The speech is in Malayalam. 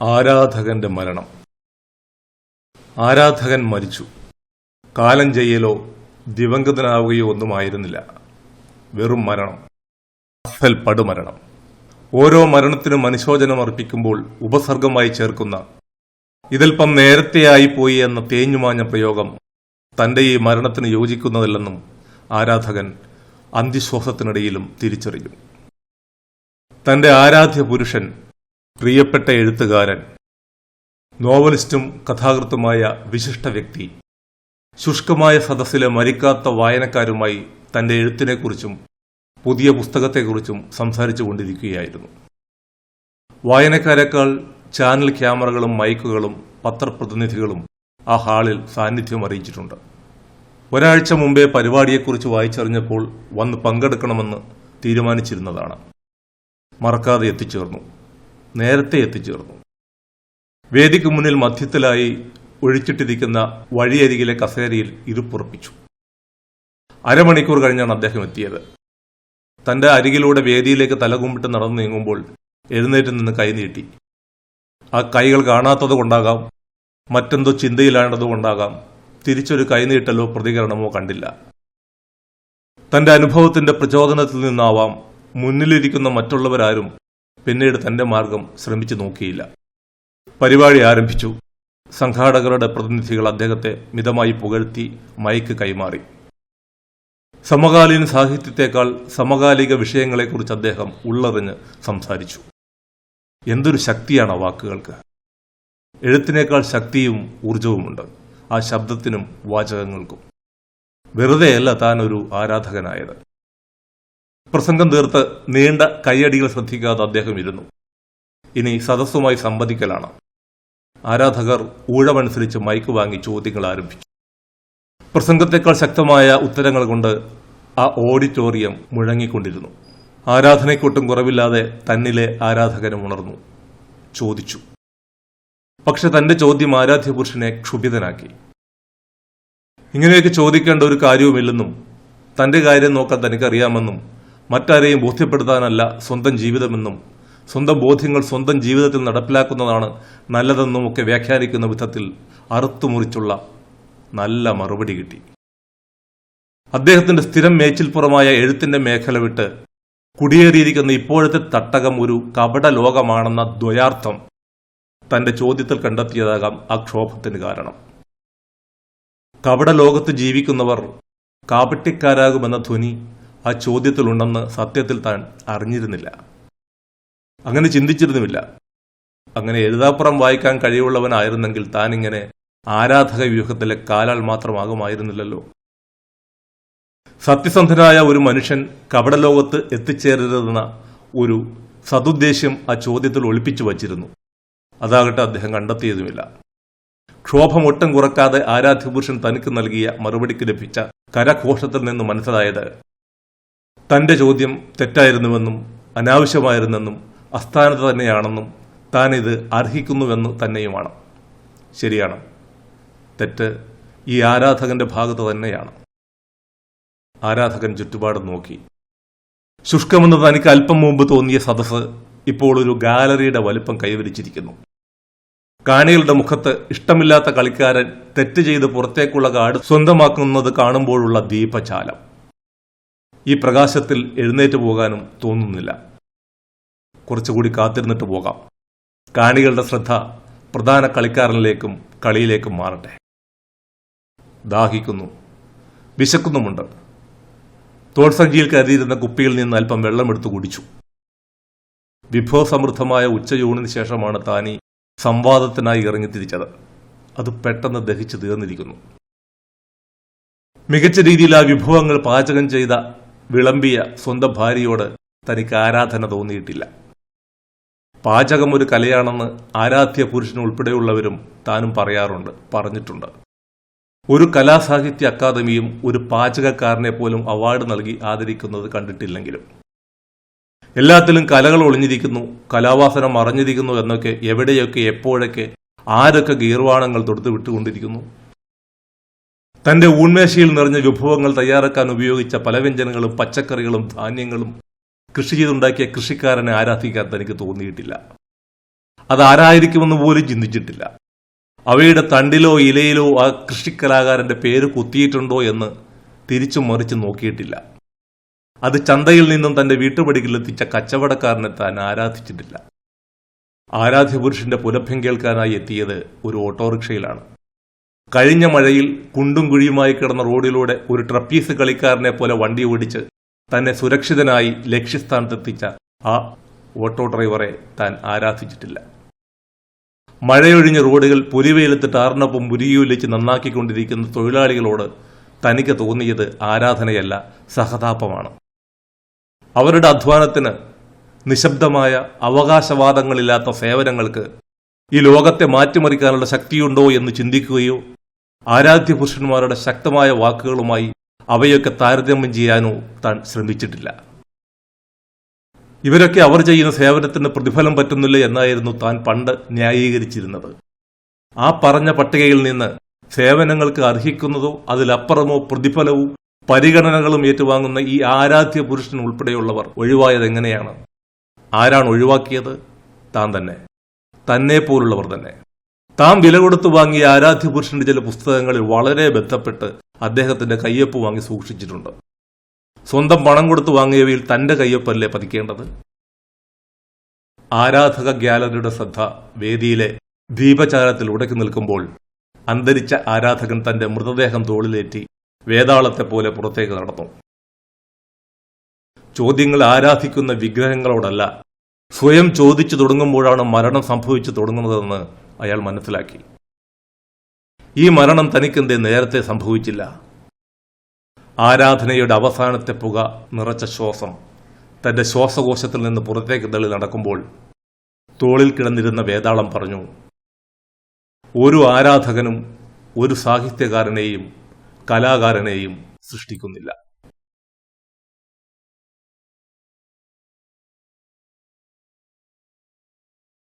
ആരാധകന്റെ മരണം. ആരാധകൻ മരിച്ചു. കാലം ചെയ്യലോ ദിവംഗതനാവുകയോ ഒന്നുമായിരുന്നില്ല. വെറും മരണം. അഫൽ പടുമരണം. ഓരോ മരണത്തിനും അനുശോചനം അർപ്പിക്കുമ്പോൾ ഉപസർഗമായി ചേർക്കുന്ന ഇതൽപ്പം നേരത്തെയായി പോയി എന്ന തേഞ്ഞുമാഞ്ഞ പ്രയോഗം തന്റെ ഈ മരണത്തിന് യോജിക്കുന്നതല്ലെന്നും ആരാധകൻ അന്തിശ്വാസത്തിനിടയിലും തിരിച്ചറിഞ്ഞു. തന്റെ ആരാധ്യ പുരുഷൻ പ്രിയപ്പെട്ട എഴുത്തുകാരൻ നോവലിസ്റ്റും കഥാകൃത്തുമായ വിശിഷ്ട വ്യക്തി ശുഷ്കമായ സദസ്സിലെ മരിക്കാത്ത വായനക്കാരുമായി തന്റെ എഴുത്തിനെക്കുറിച്ചും പുതിയ പുസ്തകത്തെക്കുറിച്ചും സംസാരിച്ചു കൊണ്ടിരിക്കുകയായിരുന്നു. വായനക്കാരെക്കാൾ ചാനൽ ക്യാമറകളും മൈക്കുകളും പത്രപ്രതിനിധികളും ആ ഹാളിൽ സാന്നിധ്യം അറിയിച്ചിട്ടുണ്ട്. ഒരാഴ്ച മുമ്പേ പരിപാടിയെക്കുറിച്ച് വായിച്ചറിഞ്ഞപ്പോൾ വന്ന് പങ്കെടുക്കണമെന്ന് തീരുമാനിച്ചിരുന്നതാണ്. മറക്കാതെ എത്തിച്ചേർന്നു. നേരത്തെ എത്തിച്ചേർന്നു. വേദിക്ക് മുന്നിൽ മധ്യത്തിലായി ഒഴിച്ചിട്ടിരിക്കുന്ന വഴിയരികിലെ കസേരയിൽ ഇരുപ്പുറപ്പിച്ചു അരമണിക്കൂർ കഴിഞ്ഞാണ് അദ്ദേഹം എത്തിയത്. തന്റെ അരികിലൂടെ വേദിയിലേക്ക് തലകുമ്പിട്ട് നടന്നു നീങ്ങുമ്പോൾ എഴുന്നേറ്റ് നിന്ന് കൈനീട്ടി ആ കൈകൾ കാണാത്തത് കൊണ്ടാകാം മറ്റെന്തോ ചിന്തയിലാണ്ടത് കൊണ്ടാകാം തിരിച്ചൊരു കൈനീട്ടലോ പ്രതികരണമോ കണ്ടില്ല. തന്റെ അനുഭവത്തിന്റെ പ്രചോദനത്തിൽ നിന്നാവാം മുന്നിലിരിക്കുന്ന മറ്റുള്ളവരാരും പിന്നീട് തന്റെ മാർഗം ശ്രമിച്ചു നോക്കിയില്ല. പരിപാടി ആരംഭിച്ചു. സംഘാടകരുടെ പ്രതിനിധികൾ അദ്ദേഹത്തെ മിതമായി പുകഴ്ത്തി മൈക്ക് കൈമാറി. സമകാലീന സാഹിത്യത്തെക്കാൾ സമകാലിക വിഷയങ്ങളെക്കുറിച്ച് അദ്ദേഹം ഉള്ളറിഞ്ഞ് സംസാരിച്ചു. എന്തൊരു ശക്തിയാണ് വാക്കുകൾക്ക്. എഴുത്തിനേക്കാൾ ശക്തിയും ഊർജവുമുണ്ട്. ആ ശബ്ദത്തിനും വാചകങ്ങൾക്കും. വെറുതെയല്ല താൻ ഒരു ആരാധകനായത്. പ്രസംഗം തീർത്ത് നീണ്ട കൈയടികൾ ശ്രദ്ധിക്കാതെ അദ്ദേഹം ഇരുന്നു. ഇനി സദസ്സുമായി സംവദിക്കലാണ്. ആരാധകർ ഊഴമനുസരിച്ച് മൈക്ക് വാങ്ങി ചോദ്യങ്ങൾ ആരംഭിച്ചു. പ്രസംഗത്തെക്കാൾ ശക്തമായ ഉത്തരങ്ങൾ കൊണ്ട് ആ ഓഡിറ്റോറിയം മുഴങ്ങിക്കൊണ്ടിരുന്നു. ആരാധനയ്ക്കൊട്ടും കുറവില്ലാതെ തന്നിലെ ആരാധകനും ഉണർന്നു. ചോദിച്ചു. പക്ഷെ തന്റെ ചോദ്യം ആരാധ്യപുരുഷനെ ക്ഷുഭിതനാക്കി. ഇങ്ങനെയൊക്കെ ചോദിക്കേണ്ട ഒരു കാര്യവുമില്ലെന്നും തന്റെ കാര്യം നോക്കാൻ തനിക്കറിയാമെന്നും മറ്റാരെയും ബോധ്യപ്പെടുത്താനല്ല സ്വന്തം ജീവിതമെന്നും സ്വന്തം ബോധ്യങ്ങൾ സ്വന്തം ജീവിതത്തിൽ നടപ്പിലാക്കുന്നതാണ് നല്ലതെന്നും ഒക്കെ വ്യാഖ്യാനിക്കുന്ന വിധത്തിൽ അറുത്തുമുറിച്ചുള്ള നല്ല മറുപടി കിട്ടി. അദ്ദേഹത്തിന്റെ സ്ഥിരം മേച്ചിൽപ്പുറമായ എഴുത്തിന്റെ മേഖല വിട്ട് കുടിയേറിയിരിക്കുന്ന ഇപ്പോഴത്തെ തട്ടകം ഒരു കപട ലോകമാണെന്ന ദ്വയാർത്ഥം തന്റെ ചോദ്യത്തിൽ കണ്ടെത്തിയതാകാം ആ ക്ഷോഭത്തിന് കാരണം. കപട ലോകത്ത് ജീവിക്കുന്നവർ കാപട്യക്കാരാകുമെന്ന ധ്വനി ആ ചോദ്യത്തിലുണ്ടെന്ന് സത്യത്തിൽ താൻ അറിഞ്ഞിരുന്നില്ല. അങ്ങനെ ചിന്തിച്ചിരുന്നുമില്ല. അങ്ങനെ എഴുതാപ്പുറം വായിക്കാൻ കഴിവുള്ളവനായിരുന്നെങ്കിൽ താൻ ഇങ്ങനെ ആരാധക വ്യൂഹത്തിലെ കാലാൽ മാത്രമാകുമായിരുന്നില്ലല്ലോ. സത്യസന്ധനായ ഒരു മനുഷ്യൻ കപടലോകത്ത് എത്തിച്ചേരരുതെന്ന ഒരു സതുദ്ദേശ്യം ആ ചോദ്യത്തിൽ ഒളിപ്പിച്ചു വച്ചിരുന്നു. അതാകട്ടെ അദ്ദേഹം കണ്ടെത്തിയതുമില്ല. ക്ഷോഭം ഒട്ടും കുറക്കാതെ ആരാധ്യപുരുഷൻ തനിക്ക് നൽകിയ മറുപടിക്ക് ലഭിച്ച കരഘോഷത്തിൽ നിന്ന് മനസ്സിലായത് തന്റെ ചോദ്യം തെറ്റായിരുന്നുവെന്നും അനാവശ്യമായിരുന്നെന്നും അസ്ഥാനത്ത് തന്നെയാണെന്നും താൻ ഇത് അർഹിക്കുന്നുവെന്ന് തന്നെയുമാണ്. ശരിയാണ്. തെറ്റ് ഈ ആരാധകന്റെ ഭാഗത്ത് തന്നെയാണ്. ആരാധകൻ ചുറ്റുപാടും നോക്കി. ശുഷ്കമെന്ന് തനിക്ക് അല്പം മുമ്പ് തോന്നിയ സദസ്സ് ഇപ്പോൾ ഒരു ഗാലറിയുടെ വലുപ്പം കൈവരിച്ചിരിക്കുന്നു. കാണികളുടെ മുഖത്ത് ഇഷ്ടമില്ലാത്ത കളിക്കാരൻ തെറ്റ് ചെയ്ത് പുറത്തേക്കുള്ള കാട് സ്വന്തമാക്കുന്നത് കാണുമ്പോഴുള്ള ദീപചാലം. ഈ പ്രകാശത്തിൽ എഴുന്നേറ്റ് പോകാനും തോന്നുന്നില്ല. കുറച്ചുകൂടി കാത്തിരുന്നിട്ട് പോകാം. കാണികളുടെ ശ്രദ്ധ പ്രധാന കളിക്കാരനിലേക്കും കളിയിലേക്കും മാറട്ടെ. ദാഹിക്കുന്നു. വിശക്കുന്നുമുണ്ട്. തോൾസഞ്ചിയിൽ കരുതിയിരുന്ന കുപ്പിയിൽ നിന്ന് അല്പം വെള്ളമെടുത്ത് കുടിച്ചു. വിഭവസമൃദ്ധമായ ഉച്ചയൂണിന് ശേഷമാണ് താനി സംവാദത്തിനായി ഇറങ്ങിത്തിരിച്ചത് അത് പെട്ടെന്ന് ദഹിച്ചു തീർന്നിരിക്കുന്നു. മികച്ച രീതിയിൽ ആ വിഭവങ്ങൾ പാചകം ചെയ്ത വിളമ്പിയ സ്വന്തം ഭാര്യയോട് തനിക്ക് ആരാധന തോന്നിയിട്ടില്ല. പാചകം ഒരു കലയാണെന്ന് ആരാധ്യ പുരുഷനുൾപ്പെടെയുള്ളവരും താനും പറയാറുണ്ട് പറഞ്ഞിട്ടുണ്ട്. ഒരു കലാസാഹിത്യ അക്കാദമിയും ഒരു പാചകക്കാരനെ പോലും അവാർഡ് നൽകി ആദരിക്കുന്നത് കണ്ടിട്ടില്ലെങ്കിലും. എല്ലാത്തിലും കലകൾ ഒളിഞ്ഞിരിക്കുന്നു കലാവാസന മറഞ്ഞിരിക്കുന്നു എന്നൊക്കെ എവിടെയൊക്കെ എപ്പോഴൊക്കെ ആരൊക്കെ ഗീർവാണങ്ങൾ തൊടുത്ത് വിട്ടുകൊണ്ടിരിക്കുന്നു തന്റെ ഊൺമേശയിൽ നിറഞ്ഞ വിഭവങ്ങൾ തയ്യാറാക്കാൻ ഉപയോഗിച്ച പല വ്യഞ്ജനങ്ങളും പച്ചക്കറികളും ധാന്യങ്ങളും കൃഷി ചെയ്തുണ്ടാക്കിയ കൃഷിക്കാരനെ ആരാധിക്കാൻ തനിക്ക് തോന്നിയിട്ടില്ല. അത് അതാരായിരിക്കുമെന്ന് പോലും ചിന്തിച്ചിട്ടില്ല. അവയുടെ തണ്ടിലോ ഇലയിലോ ആ കൃഷിക്കലാകാരന്റെ പേര് കുത്തിയിട്ടുണ്ടോ എന്ന് തിരിച്ചു മറിച്ച് നോക്കിയിട്ടില്ല. അത് ചന്തയിൽ നിന്നും തന്റെ വീട്ടുപടികളിലെത്തിച്ച കച്ചവടക്കാരനെ താൻ ആരാധിച്ചിട്ടില്ല. ആരാധ്യപുരുഷന്റെ പുലഭ്യം കേൾക്കാനായി എത്തിയത് ഒരു ഓട്ടോറിക്ഷയിലാണ്. കഴിഞ്ഞ മഴയിൽ കുണ്ടും കുഴിയുമായി കിടന്ന റോഡിലൂടെ ഒരു ട്രപ്പീസ് കളിക്കാരനെ പോലെ വണ്ടി ഓടിച്ച് തന്നെ സുരക്ഷിതനായി ലക്ഷ്യസ്ഥാനത്തെത്തിച്ച ആ ഓട്ടോ ഡ്രൈവറെ താൻ ആരാധിച്ചിട്ടില്ല. മഴയൊഴിഞ്ഞ റോഡുകൾ പുലിവെയിലത്ത് ടാറിനൊപ്പം മുരുകിയൊലിച്ച് നന്നാക്കിക്കൊണ്ടിരിക്കുന്ന തൊഴിലാളികളോട് തനിക്ക് തോന്നിയത് ആരാധനയല്ല സഹതാപമാണ്. അവരുടെ അധ്വാനത്തിന് നിശബ്ദമായ അവകാശവാദങ്ങളില്ലാത്ത സേവനങ്ങൾക്ക് ഈ ലോകത്തെ മാറ്റിമറിക്കാനുള്ള ശക്തിയുണ്ടോ എന്ന് ചിന്തിക്കുകയോ ആരാധ്യ പുരുഷന്മാരുടെ ശക്തമായ വാക്കുകളുമായി അവയൊക്കെ താരതമ്യം ചെയ്യാനോ താൻ ശ്രമിച്ചിട്ടില്ല. ഇവരൊക്കെ അവർ ചെയ്യുന്ന സേവനത്തിന് പ്രതിഫലം പറ്റുന്നില്ല എന്നായിരുന്നു താൻ പണ്ട് ന്യായീകരിച്ചിരുന്നത്. ആ പറഞ്ഞ പട്ടികയിൽ നിന്ന് സേവനങ്ങൾക്ക് അർഹിക്കുന്നതോ അതിലപ്പുറമോ പ്രതിഫലവും പരിഗണനകളും ഏറ്റുവാങ്ങുന്ന ഈ ആരാധ്യ പുരുഷൻ ഉൾപ്പെടെയുള്ളവർ ഒഴിവായത് എങ്ങനെയാണ്? ആരാണ് ഒഴിവാക്കിയത്? താൻ തന്നെ. തന്നെ പോലുള്ളവർ തന്നെ. താൻ വില കൊടുത്തു വാങ്ങിയ ആരാധ്യ പുരുഷന്റെ ചില പുസ്തകങ്ങളിൽ വളരെ ബന്ധപ്പെട്ട് അദ്ദേഹത്തിന്റെ കയ്യൊപ്പ് വാങ്ങി സൂക്ഷിച്ചിട്ടുണ്ട്. സ്വന്തം പണം കൊടുത്തു വാങ്ങിയവയിൽ തന്റെ കയ്യൊപ്പല്ലേ പതിക്കേണ്ടത്? ആരാധക ഗ്യാലറിയുടെ ശ്രദ്ധ വേദിയിലെ ദീപചാരത്തിൽ ഉടക്കി നിൽക്കുമ്പോൾ അന്തരിച്ച ആരാധകൻ തന്റെ മൃതദേഹം തോളിലേറ്റി വേതാളത്തെ പോലെ പുറത്തേക്ക് നടന്നു. ചോദ്യങ്ങൾ ആരാധിക്കുന്ന വിഗ്രഹങ്ങളോടല്ല സ്വയം ചോദിച്ചു തുടങ്ങുമ്പോഴാണ് മരണം സംഭവിച്ചു തുടങ്ങുന്നതെന്ന് അയാൾ മനസ്സിലാക്കി. ഈ മരണം തനിക്കെന്തേ നേരത്തെ സംഭവിച്ചില്ല. ആരാധനയുടെ അവസാനത്തെ പുക നിറച്ച ശ്വാസം തന്റെ ശ്വാസകോശത്തിൽ നിന്ന് പുറത്തേക്ക് തള്ളി നടക്കുമ്പോൾ തോളിൽ കിടന്നിരുന്ന വേതാളം പറഞ്ഞു ഒരു ആരാധകനും ഒരു സാഹിത്യകാരനെയും കലാകാരനെയും സൃഷ്ടിക്കുന്നില്ല.